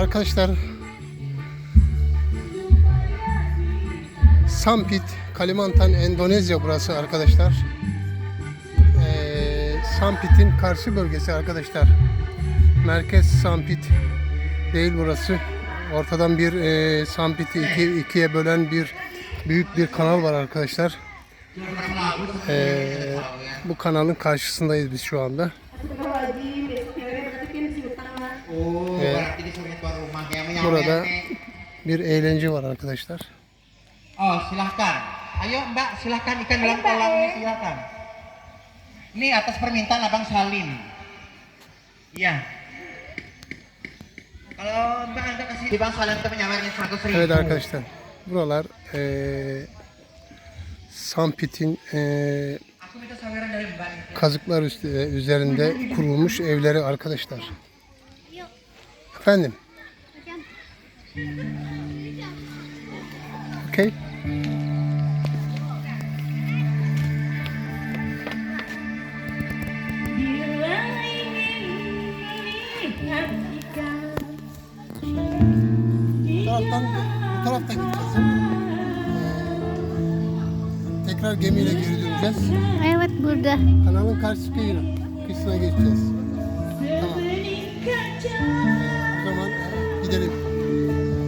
Arkadaşlar Sampit, Kalimantan, Endonezya burası arkadaşlar. Ee, Sampit'in karşı bölgesi arkadaşlar. Merkez Sampit değil burası. Ortadan bir e, Sampit'i iki, ikiye bölen bir büyük bir kanal var arkadaşlar. Ee, bu kanalın karşısındayız biz şu anda. Oh, Eh, yang menyamar. Burada bir eğlence var arkadaşlar. Oh, silahkan. Ayo Mbak, silahkan ikan dalam kolam ini silahkan. Ini atas permintaan Abang Salim. Iya. Kalau Mbak Anda kasih di Bang Salim itu menyamarnya 100 ribu. Evet arkadaşlar. Buralar eee Sampit'in eee kazıklar üstü- üzerinde kurulmuş evleri arkadaşlar. Efendim? Okay. Bu taraftan, bu taraftan gideceğiz. Tekrar gemiyle geri döneceğiz. Evet burada. Kanalın karşı kıyına, kıyısına geçeceğiz. Tamam. O zaman gidelim.